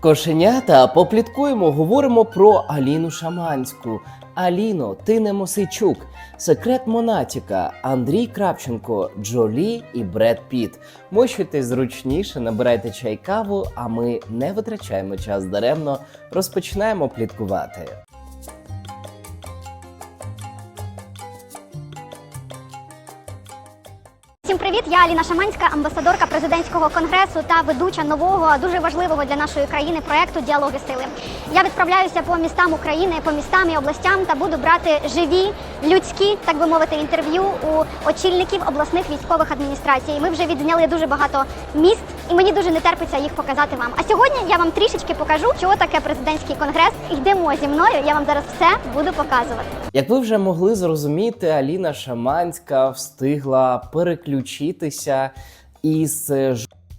Кошенята, попліткуємо, говоримо про Аліну Шаманську. Аліно, ти не Мосичук, секрет Монатіка, Андрій Крапченко, Джолі і Бред Піт. Мощуйтесь зручніше, набирайте чай каву, а ми не витрачаємо час даремно, розпочинаємо пліткувати. Всім привіт! Я Аліна Шаманська, амбасадорка президентського конгресу та ведуча нового дуже важливого для нашої країни проекту Діалоги сили. Я відправляюся по містам України, по містам і областям та буду брати живі, людські, так би мовити, інтерв'ю у очільників обласних військових адміністрацій. Ми вже відзняли дуже багато міст, і мені дуже не терпиться їх показати вам. А сьогодні я вам трішечки покажу, що таке президентський конгрес. Йдемо зі мною. Я вам зараз все буду показувати. Як ви вже могли зрозуміти, Аліна Шаманська встигла переключитися із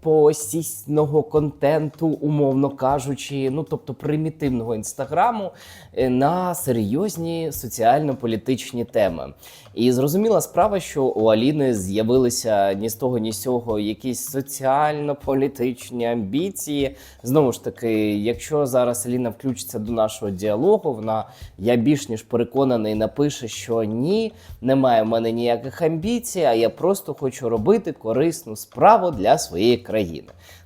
жопосісного контенту, умовно кажучи, ну тобто примітивного інстаграму, е, на серйозні соціально-політичні теми. І зрозуміла справа, що у Аліни з'явилися ні з того, ні з цього якісь соціально-політичні амбіції. Знову ж таки, якщо зараз Аліна включиться до нашого діалогу, вона я більш ніж переконаний, напише, що ні, немає в мене ніяких амбіцій, а я просто хочу робити корисну справу для своєї країни.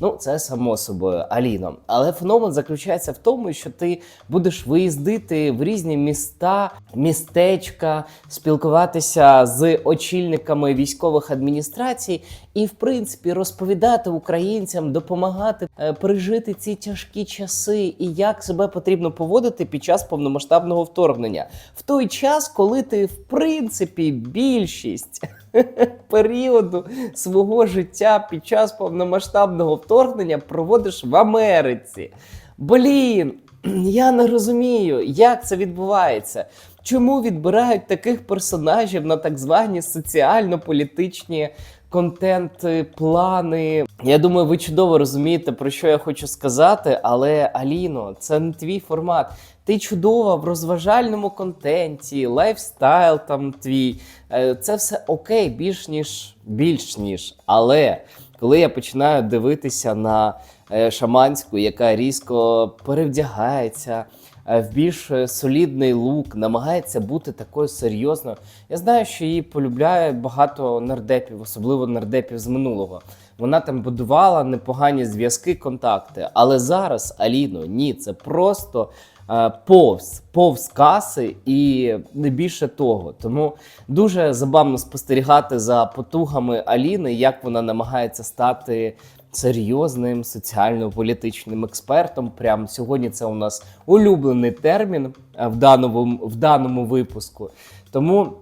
Ну, це само собою Аліно. Але феномен заключається в тому, що ти будеш виїздити в різні міста, містечка, спілкуватися з очільниками військових адміністрацій і, в принципі, розповідати українцям, допомагати е, пережити ці тяжкі часи і як себе потрібно поводити під час повномасштабного вторгнення. В той час, коли ти, в принципі, більшість періоду свого життя під час повномасштабного вторгнення проводиш в Америці. Блін, я не розумію, як це відбувається. Чому відбирають таких персонажів на так звані соціально-політичні контент-плани? Я думаю, ви чудово розумієте, про що я хочу сказати, але Аліно, це не твій формат. Ти чудова в розважальному контенті, лайфстайл там твій. Е, Це все окей, більш ніж більш ніж. Але коли я починаю дивитися на е, шаманську, яка різко перевдягається е, в більш е, солідний лук, намагається бути такою серйозною. Я знаю, що її полюбляє багато нардепів, особливо нардепів з минулого. Вона там будувала непогані зв'язки, контакти. Але зараз Аліно, ні, це просто е, повз, повз каси і не більше того. Тому дуже забавно спостерігати за потугами Аліни, як вона намагається стати серйозним соціально-політичним експертом. Прямо сьогодні це у нас улюблений термін е, в даному, в даному випуску. Тому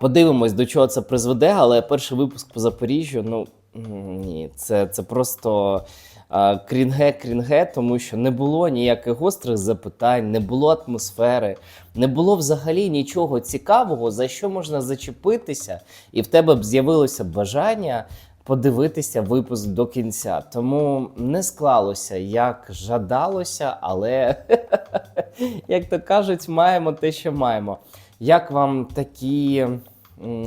подивимось, до чого це призведе. Але перший випуск по Запоріжжю, ну ні, це, це просто. е, Крінге-крінге, тому що не було ніяких гострих запитань, не було атмосфери, не було взагалі нічого цікавого, за що можна зачепитися, і в тебе б з'явилося бажання подивитися випуск до кінця. Тому не склалося, як жадалося, але як то кажуть, маємо те, що маємо. Як вам такі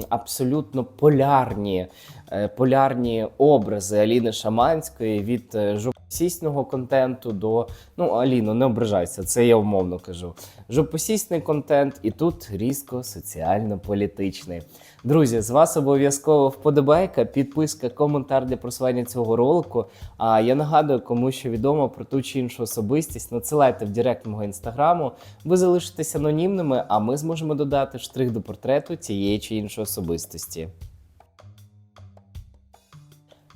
абсолютно полярні, е, полярні образи Аліни Шаманської від е, жопосісного контенту до. Ну, Аліно, не ображайся, це я умовно кажу. Жопосісний контент і тут різко соціально-політичний. Друзі, з вас обов'язково вподобайка, підписка, коментар для просування цього ролику. А я нагадую, кому що відомо про ту чи іншу особистість, надсилайте в директ мого інстаграму. Ви залишитесь анонімними, а ми зможемо додати штрих до портрету цієї чи іншої особистості.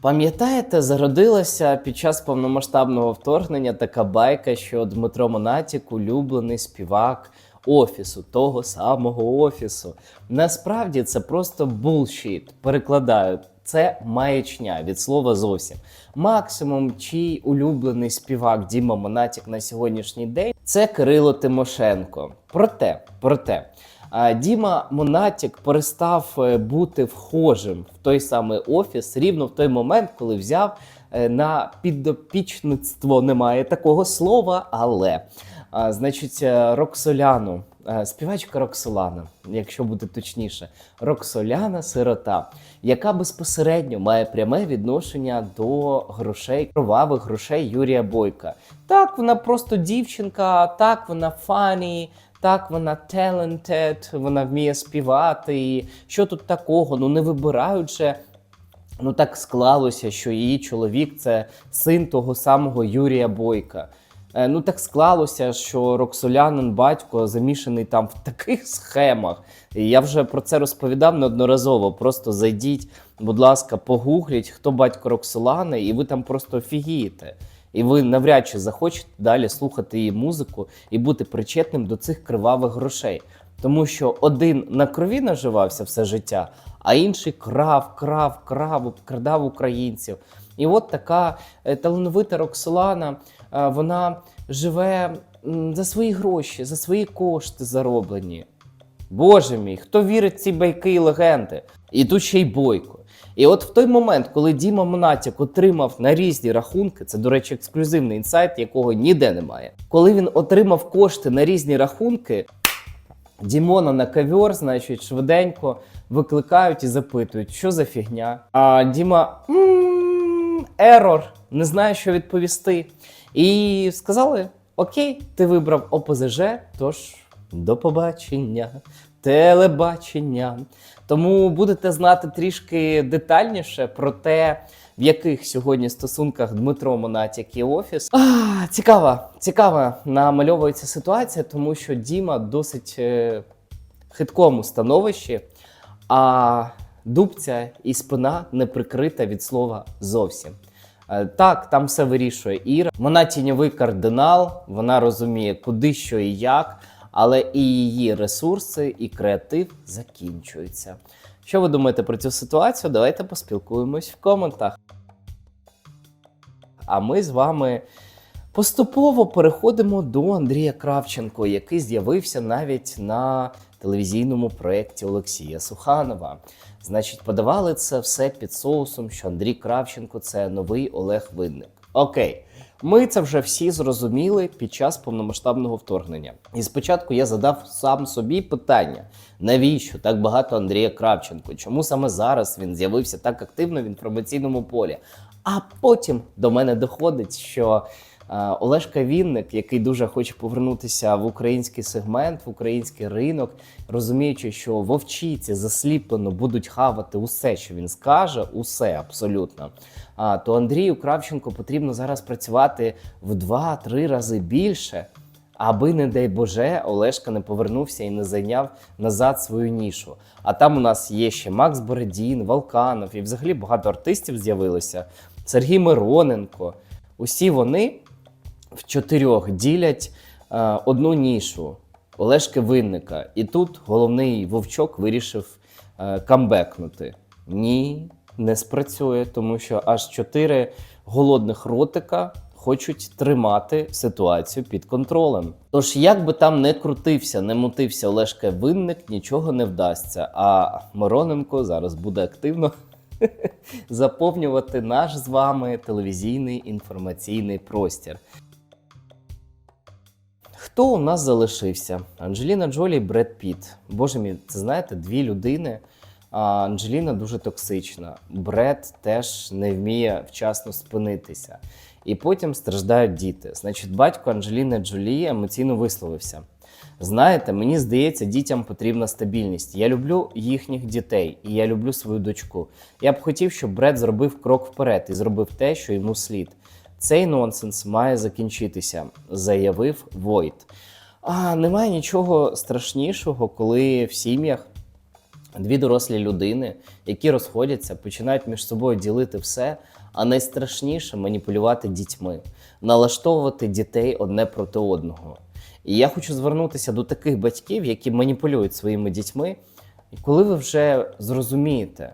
Пам'ятаєте, зародилася під час повномасштабного вторгнення така байка, що Дмитро Монатік улюблений співак офісу, того самого офісу. Насправді це просто булшіт. Перекладаю. Це маячня від слова зовсім. Максимум, чий улюблений співак Діма Монатік на сьогоднішній день це Кирило Тимошенко. Проте, проте, Діма Монатік перестав е, бути вхожим в той самий офіс рівно в той момент, коли взяв е, на підопічництво. Немає такого слова, але значить, е, Роксоляну співачка Роксолана, якщо бути точніше, Роксоляна сирота, яка безпосередньо має пряме відношення до грошей, кровавих грошей Юрія Бойка. Так, вона просто дівчинка, так, вона фані. Так, вона talented, вона вміє співати. І що тут такого? Ну не вибирають же Ну так склалося, що її чоловік це син того самого Юрія Бойка. Е, Ну так склалося, що Роксолянин батько замішаний там в таких схемах. Я вже про це розповідав неодноразово. Просто зайдіть, будь ласка, погугліть, хто батько Роксолани, і ви там просто офігієте. І ви навряд чи захочете далі слухати її музику і бути причетним до цих кривавих грошей. Тому що один на крові наживався все життя, а інший крав, крав, крав, обкрадав українців. І от така е, талановита Роксолана, е, вона живе за свої гроші, за свої кошти зароблені. Боже мій, хто вірить в ці байки і легенди? І тут ще й бойко. І от в той момент, коли Діма Монатік отримав на різні рахунки, це, до речі, ексклюзивний інсайт, якого ніде немає. Коли він отримав кошти на різні рахунки, Дімона на ковер, значить, швиденько викликають і запитують, що за фігня. А Діма ерор, не знає, що відповісти. І сказали: Окей, ти вибрав ОПЗЖ, тож до побачення, телебачення. Тому будете знати трішки детальніше про те, в яких сьогодні стосунках Дмитро Монатік і офіс. А, цікава, цікава намальовується ситуація, тому що Діма досить е, хиткому становищі, а дубця і спина не прикрита від слова зовсім. Е, Так, там все вирішує Іра. Вона тіньовий кардинал, вона розуміє, куди що і як, але і її ресурси, і креатив закінчуються. Що ви думаєте про цю ситуацію? Давайте поспілкуємось в коментах. А ми з вами поступово переходимо до Андрія Кравченко, який з'явився навіть на телевізійному проєкті Олексія Суханова. Значить, подавали це все під соусом, що Андрій Кравченко це новий Олег Видник. Окей. Ми це вже всі зрозуміли під час повномасштабного вторгнення. І спочатку я задав сам собі питання: навіщо так багато Андрія Кравченко? Чому саме зараз він з'явився так активно в інформаційному полі? А потім до мене доходить, що е, Олешка Вінник, який дуже хоче повернутися в український сегмент, в український ринок, розуміючи, що вовчиці засліплено будуть хавати усе, що він скаже, усе абсолютно. То Андрію Кравченко потрібно зараз працювати в 2-3 рази більше, аби, не дай Боже, Олешка не повернувся і не зайняв назад свою нішу. А там у нас є ще Макс Бородін, Волканов і взагалі багато артистів з'явилося. Сергій Мироненко. Усі вони в чотирьох ділять е, одну нішу Олешки Винника. І тут головний вовчок вирішив е, камбекнути. Ні, не спрацює, тому що аж чотири голодних ротика хочуть тримати ситуацію під контролем. Тож, як би там не крутився, не мутився Олешка Винник, нічого не вдасться. А Мироненко зараз буде активно заповнювати наш з вами телевізійний інформаційний простір. Хто у нас залишився? Анджеліна Джолі і Бред Піт. Боже мій, це знаєте, дві людини. Анджеліна дуже токсична. Бред теж не вміє вчасно спинитися. І потім страждають діти. Значить, батько Анджеліни Джолі емоційно висловився. Знаєте, мені здається, дітям потрібна стабільність. Я люблю їхніх дітей, і я люблю свою дочку. Я б хотів, щоб Бред зробив крок вперед і зробив те, що йому слід. Цей нонсенс має закінчитися, заявив Войт. А немає нічого страшнішого, коли в сім'ях дві дорослі людини, які розходяться, починають між собою ділити все, а найстрашніше маніпулювати дітьми, налаштовувати дітей одне проти одного. І я хочу звернутися до таких батьків, які маніпулюють своїми дітьми. І коли ви вже зрозумієте,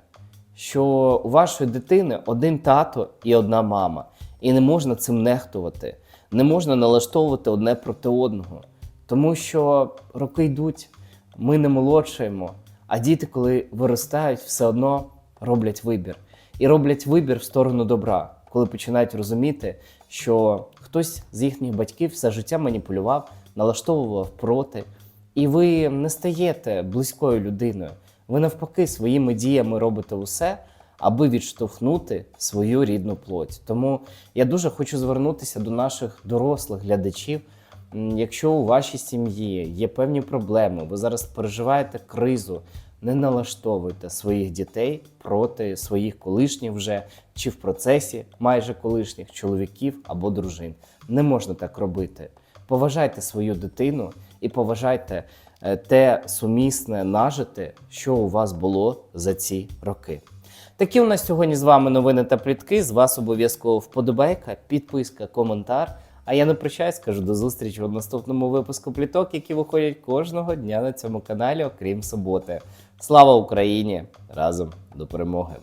що у вашої дитини один тато і одна мама, і не можна цим нехтувати, не можна налаштовувати одне проти одного, тому що роки йдуть, ми не молодшаємо, а діти, коли виростають, все одно роблять вибір. І роблять вибір в сторону добра, коли починають розуміти, що хтось з їхніх батьків все життя маніпулював, налаштовував проти. і ви не стаєте близькою людиною. Ви навпаки своїми діями робите усе, аби відштовхнути свою рідну плоть. Тому я дуже хочу звернутися до наших дорослих глядачів. Якщо у вашій сім'ї є певні проблеми, ви зараз переживаєте кризу, не налаштовуйте своїх дітей проти своїх колишніх вже чи в процесі майже колишніх чоловіків або дружин. Не можна так робити. Поважайте свою дитину і поважайте е, те сумісне нажите, що у вас було за ці роки. Такі у нас сьогодні з вами новини та плітки. З вас обов'язково вподобайка, підписка, коментар. А я не прощаюсь, кажу до зустрічі у наступному випуску пліток, які виходять кожного дня на цьому каналі, окрім суботи. Слава Україні! Разом до перемоги!